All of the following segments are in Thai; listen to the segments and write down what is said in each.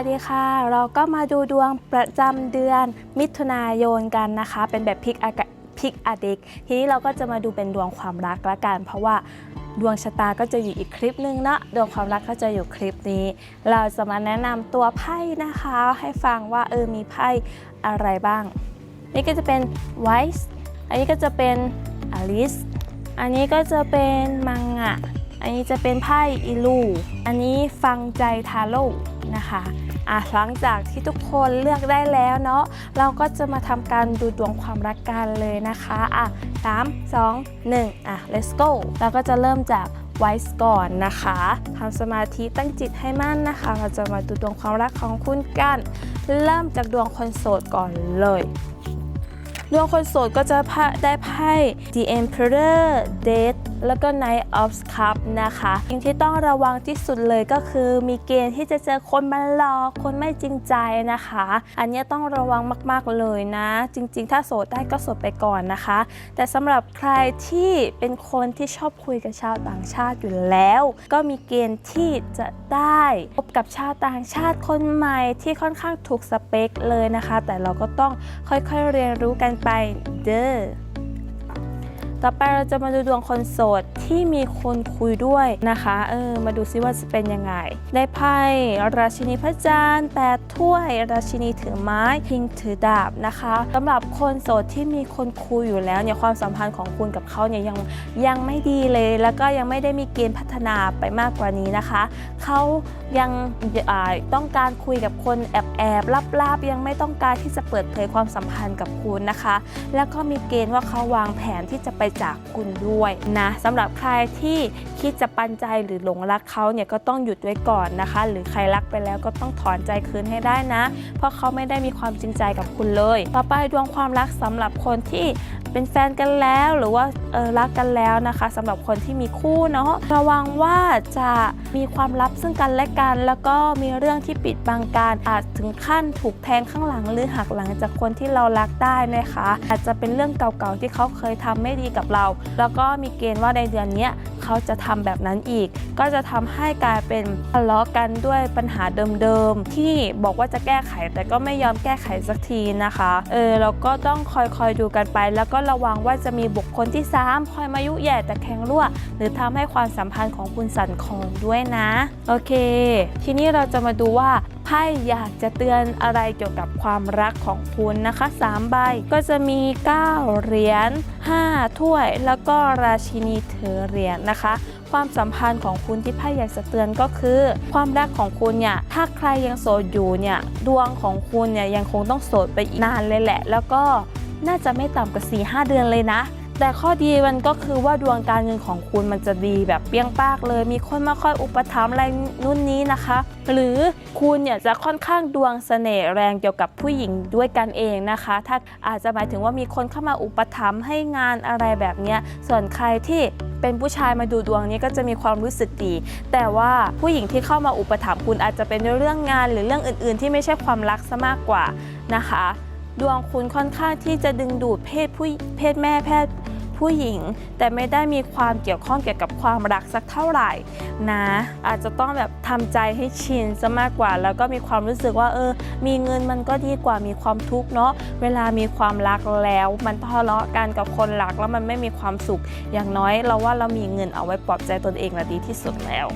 สวัสดีค่ะ เราก็มาดูดวงประจำเดือนมิถุนายนกันนะคะ เป็นแบบพลิกอากาพลิกอดีกทีนี้เราก็จะมาดูเป็นดวงความรักละกัน เพราะว่าดวงชะตาก็จะอยู่อีกคลิปนึงเนอะดวงความรักก็จะอยู่คลิปนี้ เราจะมาแนะนำตัวไพ่นะคะ ให้ฟังว่าเออมีไพ่อะไรบ้าง นี่ก็จะเป็น Wise อันนี้ก็จะเป็น Alice อันนี้ก็จะเป็นมังงะ อันนี้จะเป็นไพ่อิลู อันนี้ฟังใจทาโร่ นะคะอะหลังจากที่ทุกคนเลือกได้แล้วเนาะเราก็จะมาทำการดูดวงความรักกันเลยนะคะอะ3 2 1อะ let's go เราก็จะเริ่มจาก Wise ก่อนนะคะทำสมาธิตั้งจิตให้มั่นนะคะ เราจะมาดูดวงความรักของคุณกัน เริ่มจากดวงคนโสดก่อนเลย ดวงคนโสดก็จะได้ไพ่ The Emperor Death แล้วก็ Night of Cups นะคะสิ่งที่ต้องระวังที่สุดเลยก็คือมีเกณฑ์ที่จะเจอคนมาหลอกคนไม่จริงใจนะคะ อันนี้ต้องระวังมาก ๆ เลยนะ จริง ๆ ถ้าโสดได้ก็โสดไปก่อนนะคะ แต่สำหรับใครที่เป็นคนที่ชอบคุยกับชาวต่างชาติอยู่แล้ว ก็มีเกณฑ์ที่จะได้พบกับชาวต่างชาติคนใหม่ที่ค่อนข้างถูกสเปคเลยนะคะ แต่เราก็ต้องค่อยๆเรียนรู้กันไปเด้อ ต่อไปเราจะมาดูดวงคนโสดที่มีคนคุยด้วยนะคะ เออ มาดูซิว่าจะเป็นยังไง ได้ไพ่ราชินีพระจันทร์แปดถ้วย ราชินีถือไม้ พิงถือดาบนะคะสำหรับคนโสดที่มีคนคุยอยู่แล้วเนี่ยความสัมพันธ์ของคุณกับเขาเนี่ยยังยังไม่ดีเลย แล้วก็ยังไม่ได้มีเกณฑ์พัฒนาไปมากกว่านี้นะคะ เขายังต้องการคุยกับคนแอบแอบลับๆ ยังไม่ต้องการที่จะเปิดเผยความสัมพันธ์กับคุณนะคะ แล้วก็มีเกณฑ์ว่าเขาวางแผนที่จะไปจากคุณด้วยนะสำหรับใครที่คิดจะปันใจหรือหลงรักเขาเนี่ยก็ต้องหยุดไว้ก่อนนะคะ หรือใครรักไปแล้วก็ต้องถอนใจคืนให้ได้นะ เพราะเขาไม่ได้มีความจริงใจกับคุณเลย ต่อไปดวงความรักสำหรับคนที่เป็นแฟนกันแล้วหรือว่าเออรักกันแล้วนะคะสำหรับคนที่มีคู่เนาะระวังว่าจะมีความลับซึ่งกันและกัน แล้วก็มีเรื่องที่ปิดบังการอาจถึงขั้นถูกแทงข้างหลังหรือหักหลังจากคนที่เรารักได้นะคะ อาจจะเป็นเรื่องเก่าๆที่เขาเคยทำไม่ดีกับเรา แล้วก็มีเกณฑ์ว่าในเดือนนี้ เขาจะทำแบบนั้นอีก ก็จะทำให้กลายเป็นทะเลาะกันด้วยปัญหาเดิมๆ ที่บอกว่าจะแก้ไขแต่ก็ไม่ยอมแก้ไขสักทีนะคะเออเราก็ต้องคอยๆดูกันไป แล้วก็ระวังว่าจะมีบุคคลที่ 3 คอยมายุแย่แต่แข็งรั่ว หรือทำให้ความสัมพันธ์ของคุณสั่นคลอนด้วยนะ โอเค ทีนี้เราจะมาดูว่า ไพ่อยากจะเตือนอะไรเกี่ยวกับความรักของคุณนะคะ3ใบก็จะมี 9 เหรียญ5ถ้วย แล้วก็ราชินีถือเหรียญนะคะ ความสัมพันธ์ของคุณที่ไพ่อยากจะเตือนก็คือ ความรักของคุณเนี่ยถ้าใครยังโสดอยู่เนี่ยดวงของคุณเนี่ยยังคงต้องโสดไปอีกนานเลยแหละ แล้วก็น่าจะไม่ต่ำกว่า4 5 เดือนเลยนะ แต่ข้อดีมันก็คือว่าดวงการเงินของคุณมันจะดีแบบเปี้ยงปากเลย มีคนมาคอยอุปถัมภ์อะไรนู่นนี้นะคะ หรือคุณเนี่ยจะค่อนข้างดวงเสน่ห์แรงเกี่ยวกับผู้หญิงด้วยกันเองนะคะ ถ้าอาจจะหมายถึงว่ามีคนเข้ามาอุปถัมภ์ให้งานอะไรแบบนี้ส่วนใครที่เป็นผู้ชายมาดูดวงนี้ก็จะมีความรู้สึกดี แต่ว่าผู้หญิงที่เข้ามาอุปถัมภ์คุณอาจจะเป็นเรื่องงานหรือเรื่องอื่น ๆ ที่ไม่ใช่ความรักซะมากกว่านะคะ ดวงคุณค่อนข้างที่จะดึงดูดเพศผู้เพศแม่เพศ ผู้หญิง แต่ไม่ได้มีความเกี่ยวข้องเกี่ยวกับความรักสักเท่าไหร่นะ อาจจะต้องแบบทำใจให้ชินซะมากกว่า แล้วก็มีความรู้สึกว่าเออ มีเงินมันก็ดีกว่ามีความทุกข์เนาะเวลามีความรักแล้ว มันทะเลาะกันกับคนรักแล้วมันไม่มีความสุข อย่างน้อยเราว่าเรามีเงินเอาไว้ปลอบใจตนเองละดีที่สุดแล้ว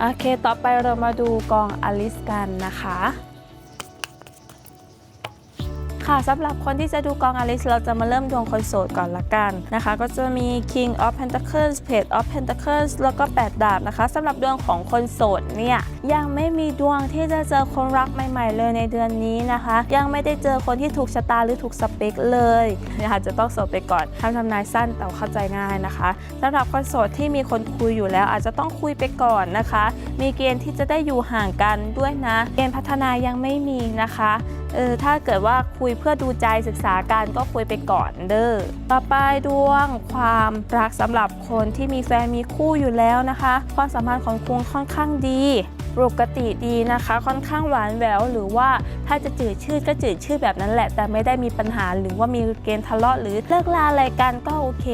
โอเค ต่อไปเรามาดูกองอลิสกันนะคะ ค่ะสำหรับคนที่จะดูกองอลิสเราจะมาเริ่มดวงคนโสดก่อนละกันนะคะ ก็จะมี King of Pentacles Page of Pentacles แล้วก็ 8 ดาบนะคะสำหรับดวงของคนโสดเนี่ยยังไม่มีดวงที่จะเจอคนรักใหม่ ๆ เลยในเดือนนี้นะคะ ยังไม่ได้เจอคนที่ถูกชะตาหรือถูกสเปคเลยนะคะจะต้องโสดไปก่อนทำทำนายสั้นแต่เข้าใจง่ายนะคะสำหรับคนโสดที่มีคนคุยอยู่แล้ว อาจจะต้องคุยไปก่อนนะคะ มีเกณฑ์ที่จะได้อยู่ห่างกันด้วยนะ เกณฑ์พัฒนายังไม่มีนะคะ เออถ้าเกิดว่าคุยเพื่อดูใจศึกษาการก็คุยไปก่อนเด้อต่อไปดวงความรักสำหรับคนที่มีแฟนมีคู่อยู่แล้วนะคะ ความสัมพันธ์ของคุณค่อนข้างดี ปกติดีนะคะ ค่อนข้างหวานแหววหรือว่าถ้าจะจืดชืดก็จืดชืดแบบนั้นแหละ แต่ไม่ได้มีปัญหาหรือว่ามีเกณฑ์ทะเลาะหรือเลิกลาอะไรกันก็โอเค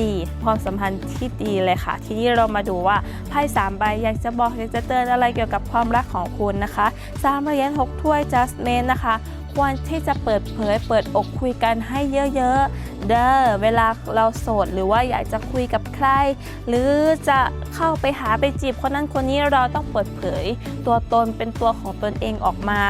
ดี ความสัมพันธ์ที่ดีเลยค่ะ ทีนี้เรามาดูว่าไพ่สามใบอยากจะบอกอยากจะเตือนอะไรเกี่ยวกับความรักของคุณนะคะสามเหรียญหกถ้วย just m a n นะคะควรที่จะเปิดเผยเปิดอกคุยกันให้เยอะๆ เด้อเวลาเราโสดหรือว่าอยากจะคุยกับใคร หรือจะเข้าไปหาไปจีบคนนั้นคนนี้เราต้องเปิดเผย ตัวตนเป็นตัวของตนเองออกมา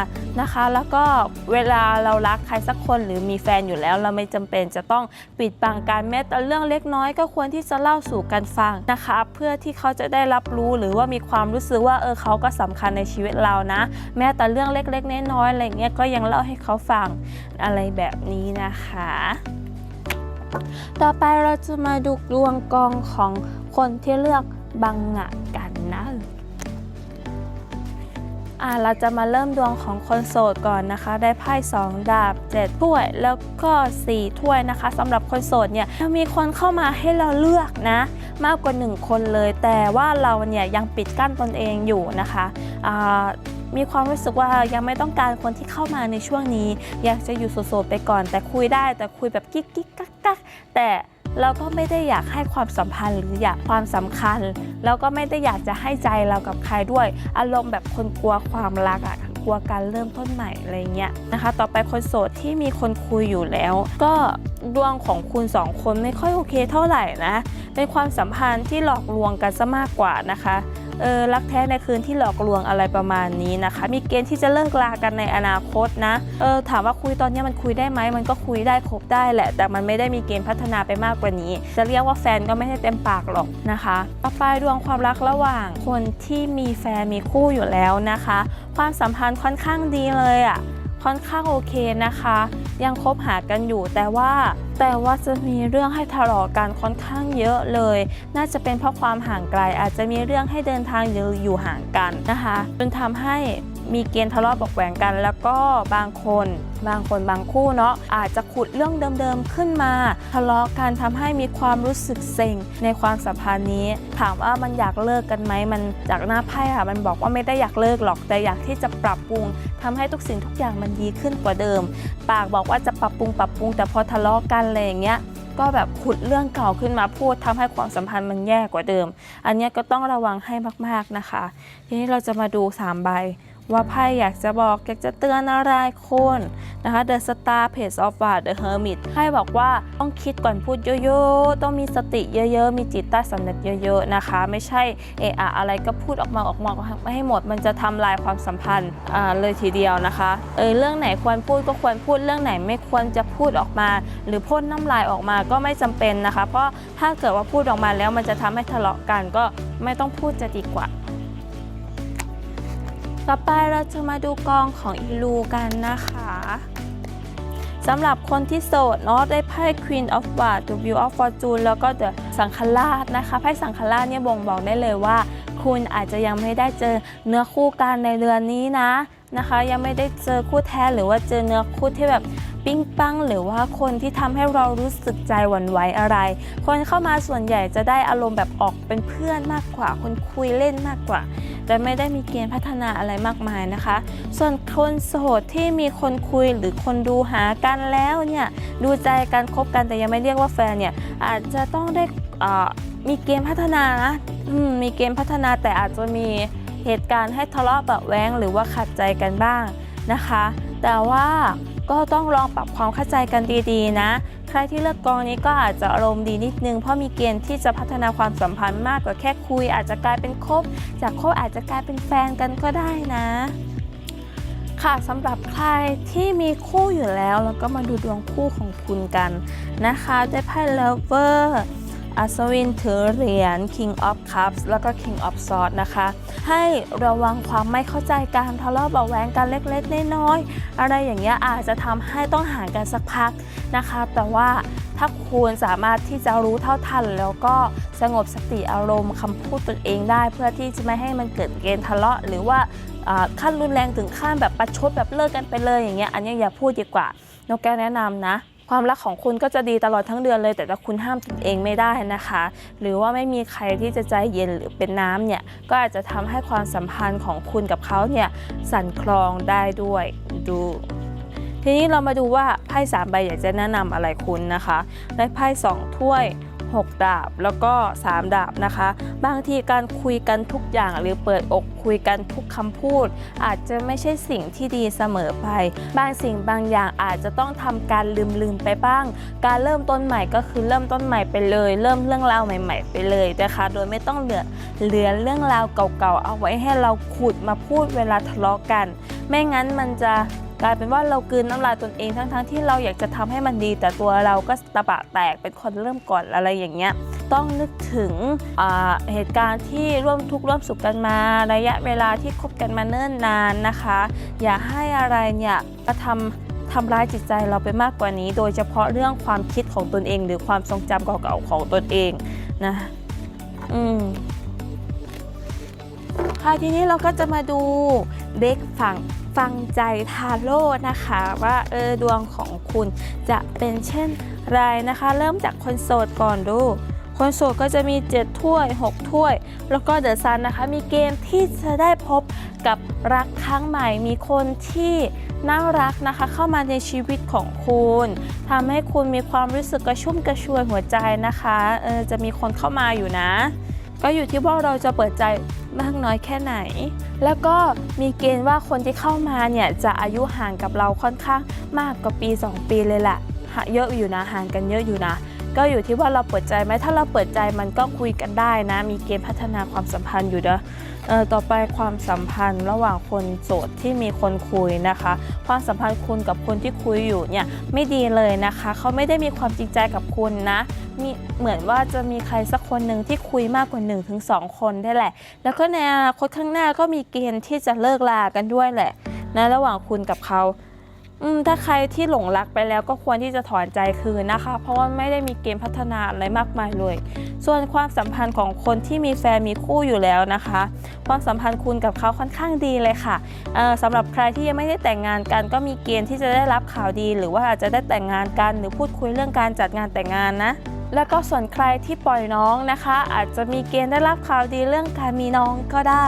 นะคะ แล้วก็เวลาเรารักใครสักคนหรือมีแฟนอยู่แล้ว เราไม่จำเป็นจะต้องปิดบังการแม้แต่เรื่องเล็กน้อยก็ควรที่จะเล่าสู่กันฟังนะคะ เพื่อที่เขาจะได้รับรู้หรือว่ามีความรู้สึกว่าเออเขาก็สำคัญในชีวิตเรานะ แม้แต่เรื่องเล็กๆน้อยๆอะไรเงี้ยก็ยังเล่าให้เขาฟังอะไรแบบนี้นะคะ ต่อไปเราจะมาดูดวงกองของคนที่เลือกบังงะกันนะอ่าเราจะมาเริ่มดวงของคนโสดก่อนนะคะ ได้ไพ่2ดาบ7ถ้วย แล้วก็ 4 ถ้วยนะคะสำหรับคนโสดเนี่ยมีคนเข้ามาให้เราเลือกนะ มากกว่า 1 คนเลย แต่ว่าเราเนี่ยยังปิดกั้นตนเองอยู่นะคะอ่า มีความรู้สึกว่ายังไม่ต้องการคนที่เข้ามาในช่วงนี้ อยากจะอยู่โสดๆไปก่อน แต่คุยได้แต่คุยแบบกิ๊กกิ๊กกักกักแต่เราก็ไม่ได้อยากให้ความสัมพันธ์หรืออยากความสำคัญ แล้วก็ไม่ได้อยากจะให้ใจเรากับใครด้วย อารมณ์แบบคนกลัวความรักอะกลัวการเริ่มต้นใหม่อะไรเงี้ยนะคะ ต่อไปคนโสดที่มีคนคุยอยู่แล้ว ก็ดวงของคุณสองคนไม่ค่อยโอเคเท่าไหร่นะ เป็นความสัมพันธ์ที่หลอกลวงกันซะมากกว่านะคะ เออรักแท้ในคืนที่หลอกลวงอะไรประมาณนี้นะคะ มีเกณฑ์ที่จะเลิกลากันในอนาคตนะเออถามว่าคุยตอนนี้มันคุยได้ไหมมันก็คุยได้คบได้แหละ แต่มันไม่ได้มีเกณฑ์พัฒนาไปมากกว่านี้ จะเรียกว่าแฟนก็ไม่ได้เต็มปากหรอกนะคะต่อไปดวงความรักระหว่างคนที่มีแฟนมีคู่อยู่แล้วนะคะ ความสัมพันธ์ค่อนข้างดีเลยอะ่ะค่อนข้างโอเคนะคะ ยังคบหากันอยู่ แต่ว่าแต่ว่าจะมีเรื่องให้ทะเลาะกันค่อนข้างเยอะเลย น่าจะเป็นเพราะความห่างไกล อาจจะมีเรื่องให้เดินทางอยู่ห่างกันนะคะจนทำให้ มีเกณฑ์ทะเลาะบอกแหวงกัน แล้วก็บางคน บางคนบางคู่เนาะอาจจะขุดเรื่องเดิมๆขึ้นมา ทะเลาะกันทำให้มีความรู้สึกเซ็งในความสัมพันธ์นี้ ถามว่ามันอยากเลิกกันไหมมันจากหน้าไพ่ค่ะมันบอกว่าไม่ได้อยากเลิกหรอกแต่อยากที่จะปรับปรุงทำให้ทุกสิ่งทุกอย่างมันดีขึ้นกว่าเดิม ปากบอกว่าจะปรับปรุงปรับปรุง แต่พอทะเลาะกันอะไรอย่างเงี้ยก็แบบขุดเรื่องเก่าขึ้นมาพูดทำให้ความสัมพันธ์มันแย่กว่าเดิม อันนี้ก็ต้องระวังให้มากๆนะคะ ทีนี้เราจะมาดู3ใบ ว่าไพ่อยากจะบอกอยากจะเตือนอะไรคนนะคะ The Star Page of w a r The Hermit ไพ่บอกว่าต้องคิดก่อนพูดเยอะๆ ต้องมีสติเยอะๆ มีจิตใต้สำนึกเยอะๆนะคะ ไม่ใช่เอะอะอะไรก็พูดออกมาออกมาไม่ให้หมด มันจะทำลายความสัมพันธ์เลยทีเดียวนะคะเออเรื่องไหนควรพูดก็ควรพูดเรื่องไหนไม่ควรจะพูดออกมา หรือพ่นน้ำลายออกมาก็ไม่จำเป็นนะคะ เพราะถ้าเกิดว่าพูดออกมาแล้วมันจะทำให้ทะเลาะกันก็ไม่ต้องพูดจะดีกว่า ต่อไปเราจะมาดูกองของอีลูกันนะคะสำหรับคนที่โสดเนาะได้ไพ่ Queen of w a r The View of Fortune แล้วก็ The สังฆราชนะคะไพ่สังฆราชเนี่ยบ่งบอกได้เลยว่า คุณอาจจะยังไม่ได้เจอเนื้อคู่กันในเดือนนี้นะ นะคะ ยังไม่ได้เจอคู่แท้หรือว่าเจอเนื้อคู่ที่แบบปิ๊งปังหรือว่าคนที่ทำให้เรารู้สึกใจหวั่นไหวอะไร คนเข้ามาส่วนใหญ่จะได้อารมณ์แบบออกเป็นเพื่อนมากกว่า คนคุยเล่นมากกว่า แต่ไม่ได้มีเกณฑ์พัฒนาอะไรมากมายนะคะ ส่วนคนโสดที่มีคนคุยหรือคนดูหากันแล้วเนี่ยดูใจกันคบกันแต่ยังไม่เรียกว่าแฟนเนี่ยอาจจะต้องได้อ่ามีเกณฑ์พัฒนานะมมีเกณฑ์พัฒนาแต่อาจจะมี เหตุการณ์ให้ทะเลาะเบาแว้งหรือว่าขัดใจกันบ้างนะคะ แต่ว่าก็ต้องลองปรับความเข้าใจกันดีๆ นะ ใครที่เลือกกองนี้ก็อาจจะอารมณ์ดีนิดนึง เพราะมีเกณฑ์ที่จะพัฒนาความสัมพันธ์มากกว่าแค่คุย อาจจะกลายเป็นคบ จากคบอาจจะกลายเป็นแฟนกันก็ได้นะ ค่ะสำหรับใครที่มีคู่อยู่แล้ว แล้วก็มาดูดวงคู่ของคุณกันนะคะได้ไพ่ Lover อั อัศวินถือเหรียญ King of Cups แล้วก็ King of Swords นะคะ ให้ระวังความไม่เข้าใจการทะเลาะเบาแวงกันเล็กๆน้อยๆอะไรอย่างเงี้ยอาจจะทำให้ต้องห่างกันสักพักนะคะ แต่ว่าถ้าคุณสามารถที่จะรู้เท่าทัน แล้วก็สงบสติอารมณ์คำพูดตนเองได้ เพื่อที่จะไม่ให้มันเกิดเกณฑ์ทะเลาะ หรือว่าขั้นรุนแรงถึงขั้นแบบประชดแบบเลิกกันไปเลยอย่างเงี้ยอันนี้อย่าพูดดีกว่านกแก้วแนะนำนะ ความรักของคุณก็จะดีตลอดทั้งเดือนเลย แต่ถ้าคุณห้ามตนเองไม่ได้นะคะ หรือว่าไม่มีใครที่จะใจเย็นหรือเป็นน้ำเนี่ยก็อาจจะทำให้ความสัมพันธ์ของคุณกับเขาเนี่ยสั่นคลอนได้ด้วยดูทีนี้เรามาดูว่าไพ่สามใบอยากจะแนะนำอะไรคุณนะคะ ได้ไพ่สองถ้วย 6 ดาบ แล้วก็ 3 ดาบนะคะ บางทีการคุยกันทุกอย่างหรือเปิดอกคุยกันทุกคำพูด อาจจะไม่ใช่สิ่งที่ดีเสมอไป บางสิ่งบางอย่างอาจจะต้องทำการลืมลืมไปบ้าง การเริ่มต้นใหม่ก็คือเริ่มต้นใหม่ไปเลย เริ่มเรื่องราวใหม่ ๆ ไปเลยนะคะ โดยไม่ต้องเหลือเหลือเรื่องราวเก่าๆเอาไว้ให้เราขุดมาพูดเวลาทะเลาะกัน ไม่งั้นมันจะ กลายเป็นว่าเรากลืนน้ำลายตนเองทั้งๆที่เราอยากจะทำให้มันดี แต่ตัวเราก็ตะบะแตกเป็นคนเริ่มก่อนอะไรอย่างเงี้ยต้องนึกถึงเหตุการณ์ที่ร่วมทุกข์ร่วมสุขกันมา ระยะเวลาที่คบกันมาเนิ่นนานนะคะ อย่าให้อะไรเนี่ยกระทำทำร้ายจิตใจเราไปมากกว่านี้ โดยเฉพาะเรื่องความคิดของตนเอง หรือความทรงจำเก่าๆของตนเองนะอืมค่ะทีนี้เราก็จะมาดูเด็กฝั่ง ฟังใจทาโร่นะคะว่าเออดวงของคุณจะเป็นเช่นไรนะคะ เริ่มจากคนโสดก่อนดู คนโสดก็จะมี 7 ถ้วย 6 ถ้วย แล้วก็เดอะซันนะคะมีเกณฑ์ที่จะได้พบกับรักครั้งใหม่ มีคนที่น่ารักนะคะเข้ามาในชีวิตของคุณทำให้คุณมีความรู้สึกกระชุ่มกระชวยหัวใจนะคะเออจะมีคนเข้ามาอยู่นะ ก็อยู่ที่ว่าเราจะเปิดใจมากน้อยแค่ไหน แล้วก็มีเกณฑ์ว่าคนที่เข้ามาเนี่ยจะอายุห่างกับเราค่อนข้างมากกว่าปี 2 ปีเลยแหละหเยอะอยู่นะห่างกันเยอะอยู่นะ ก็อยู่ที่ว่าเราเปิดใจไหมถ้าเราเปิดใจมันก็คุยกันได้นะ มีเกณฑ์พัฒนาความสัมพันธ์อยู่เด้อต่อไปความสัมพันธ์ระหว่างคนโสดที่มีคนคุยนะคะ ความสัมพันธ์คุณกับคนที่คุยอยู่เนี่ยไม่ดีเลยนะคะ เขาไม่ได้มีความจริงใจกับคุณนะ มีเหมือนว่าจะมีใครสักคนหนึ่งที่คุยมากกว่า1นถึงสคนได้แหละ แล้วก็ในอนาคตข้างหน้าก็มีเกณฑ์ที่จะเลิกลากันด้วยแหละนะระหว่างคุณกับเขาอืมถ้าใครที่หลงรักไปแล้วก็ควรที่จะถอนใจคืนนะคะ เพราะว่าไม่ได้มีเกณฑ์พัฒนาอะไรมากมายเลย ส่วนความสัมพันธ์ของคนที่มีแฟนมีคู่อยู่แล้วนะคะ ความสัมพันธ์คุณกับเขาค่อนข้างดีเลยค่ะเอ่อสำหรับใครที่ยังไม่ได้แต่งงานกัน ก็มีเกณฑ์ที่จะได้รับข่าวดี หรือว่าอาจจะได้แต่งงานกัน หรือพูดคุยเรื่องการจัดงานแต่งงานนะ แล้วก็ส่วนใครที่ปล่อยน้องนะคะ อาจจะมีเกณฑ์ได้รับข่าวดีเรื่องการมีน้องก็ได้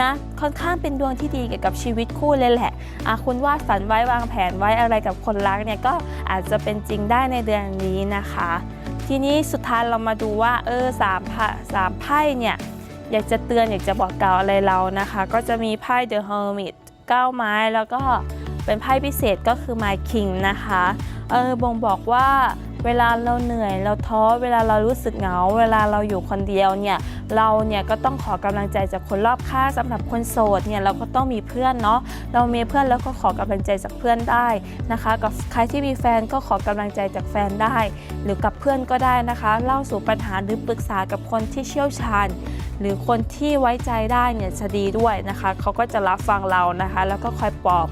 นะค่อนข้างเป็นดวงที่ดีเกี่ยวกับชีวิตคู่เลยแหละะคุณวาดฝันไว้วางแผนไว้อะไรกับคนรักเนี่ยก็อาจจะเป็นจริงได้ในเดือนนี้นะคะ ทีนี้สุดท้ายเรามาดูว่าเออสามไพ่สามไพ่เนี่ยอยากจะเตือนอยากจะบอกกล่าวอะไรเรานะคะ ก็จะมีไพ่ The Hermit 9 ไม้แล้วก็เป็นไพ่พิเศษก็คือ My King นะคะเออบ่งบอกว่า เวลาเราเหนื่อยเราท้อเวลาเรารู้สึกเหงา เวลาเราอยู่คนเดียวเนี่ยเราเนี่ยก็ต้องขอกำลังใจจากคนรอบข้างสำหรับคนโสดเนี่ยเราก็ต้องมีเพื่อนเนาะเรามีเพื่อนแล้วก็ขอกำลังใจจากเพื่อนได้นะคะกับใครที่มีแฟนก็ขอกำลังใจจากแฟนได้ หรือกับเพื่อนก็ได้นะคะ เล่าสู่ปัญหาหรือปรึกษากับคนที่เชี่ยวชาญ หรือคนที่ไว้ใจได้เนี่ยจะดีด้วยนะคะเขาก็จะรับฟังเรานะคะ แล้วก็คอยปลอบ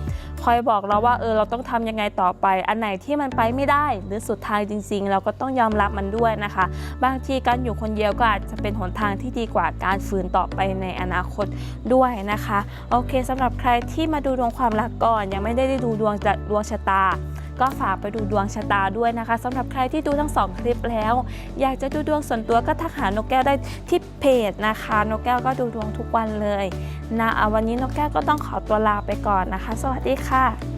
คอยบอกเราว่าเออเราต้องทำยังไงต่อไป อันไหนที่มันไปไม่ได้ หรือสุดทางจริง ๆ เราก็ต้องยอมรับมันด้วยนะคะ บางทีการอยู่คนเดียวก็อาจจะเป็นหนทางที่ดีกว่าการฝืนต่อไปในอนาคตด้วยนะคะ โอเคสำหรับใครที่มาดูดวงความรักก่อน ยังไม่ได้ดูดวงจะดวงชะตา ก็ฝากไปดูดวงชะตาด้วยนะคะสำหรับใครที่ดูทั้งสองคลิปแล้ว อยากจะดูดวงส่วนตัวก็ทักหานกแก้วได้ที่เพจนะคะ นกแก้วก็ดูดวงทุกวันเลยนะอะวันนี้นกแก้วก็ต้องขอตัวลาไปก่อนนะคะ สวัสดีค่ะ